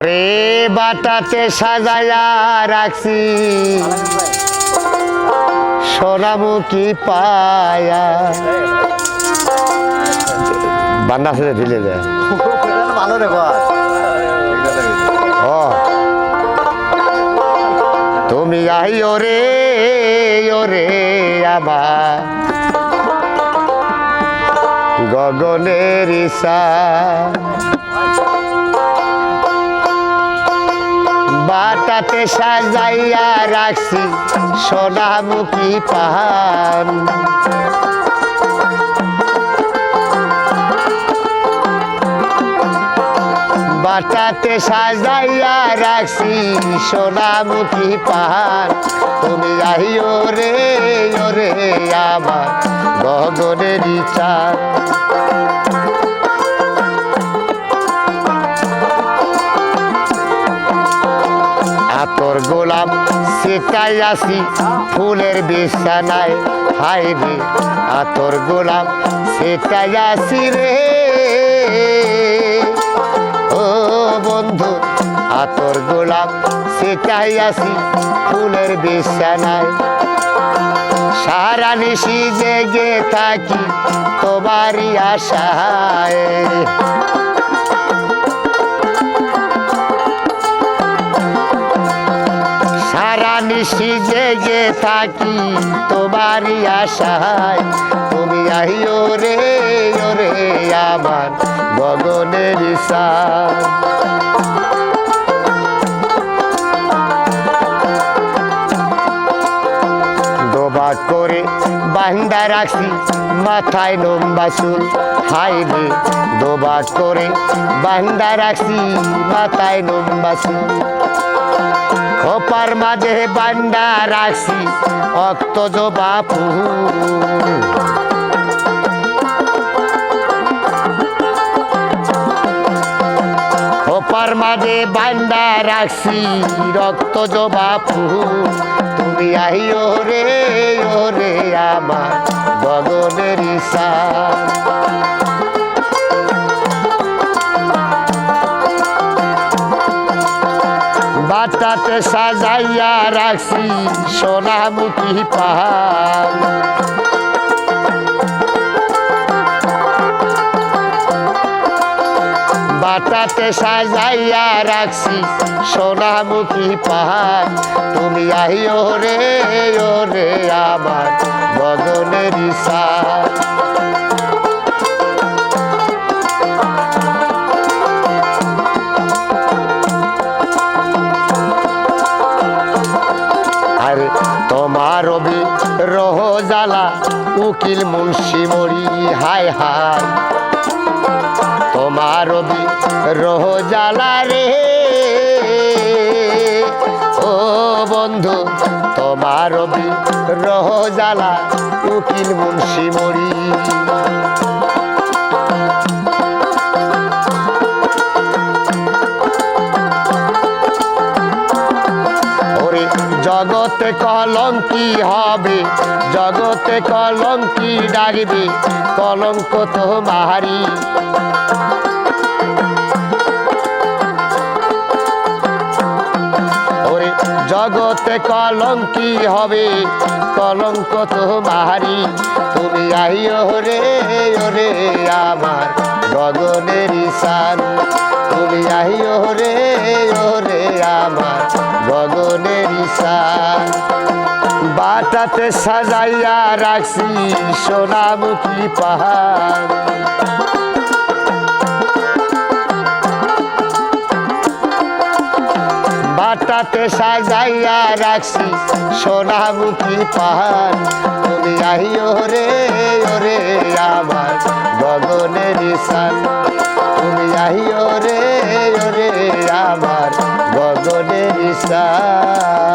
রে বাটাতে সাজায়া রাখছি। সোনামুখী পায়া? বান্না আছে ঢিলে দেয় রে তুমি আই ওরে ওরে আমার। গগনের ইসা বাটাতে সাজাইয়া রাখছি, সোনামুখী পান বাটাতে সাজাইয়া রাখছি, সোনামুখী পাহাড়। তুমি আহিও রে, ওরে আমার গগনের চাঁদ। আতর গোলাপ, সেটাই আসি ফুলের বিছানায়। হাই রে, আতর গোলাপ, সেটাই আসি রে। ও বন্ধু, আতর গোলাপ, সেটাই আসি ফুলের বিছানায়। সারা নিশি জেগে থাকি, তোমারই আশায়। নিশি জেগে থাকি, তোমারই আশায়। তুমি আহিও রে ওরে আমার গগনের সায়। ডোবা করে বান্দা রাখছি, মাথায় লম্বা চুল। হাই রে ডোবা করে বান্দা রাখছি, মাথায় লম্বা চুল। খোপার মাঝে বান্ডা রাখছি, অক্ত জবা ফুল। মাঝে বান্দা রাখছি, রক্ত জবা ফুল। তুমি আহিও রে, ওরে আমার গগনের ইসা বাটাতে সাজাইয়া রাখছি সোনামুখী পাহাড়। বাটাতে সাজাইয়া রাখছি সোনামুখী পাহাড়। তুমি আহিও রে ওরে আমার গগনের ইসা তোমার রহজালা উকিল মুন্সি মরি, হায় হায়। তোমার রবি রহজালা রে। ও বন্ধু, তোমার রবি রহজালা উকিল মুন্সি মরি। কলঙ্কি হবে, জগতে কলঙ্কি ডাকবে, কলঙ্ক তো মাহারি। ওরে জগতে কলঙ্কি হবে, কলঙ্ক তো মাহারি। তুমি আইও রে, ওরে আমার গগনের ইসান তুমি আইও রে, ওরে আমার গগনের পয়সা বাটাতে সাজাইয়া রাখছি সোনামুখী পাহাড়। বাটাতে সাজাইয়া রাখছি সোনামুখী পাহাড়। তুমি আহিও রে, ওরে আমার গগনের সান তুমি আহিও রে, ওরে আমার গগনের সান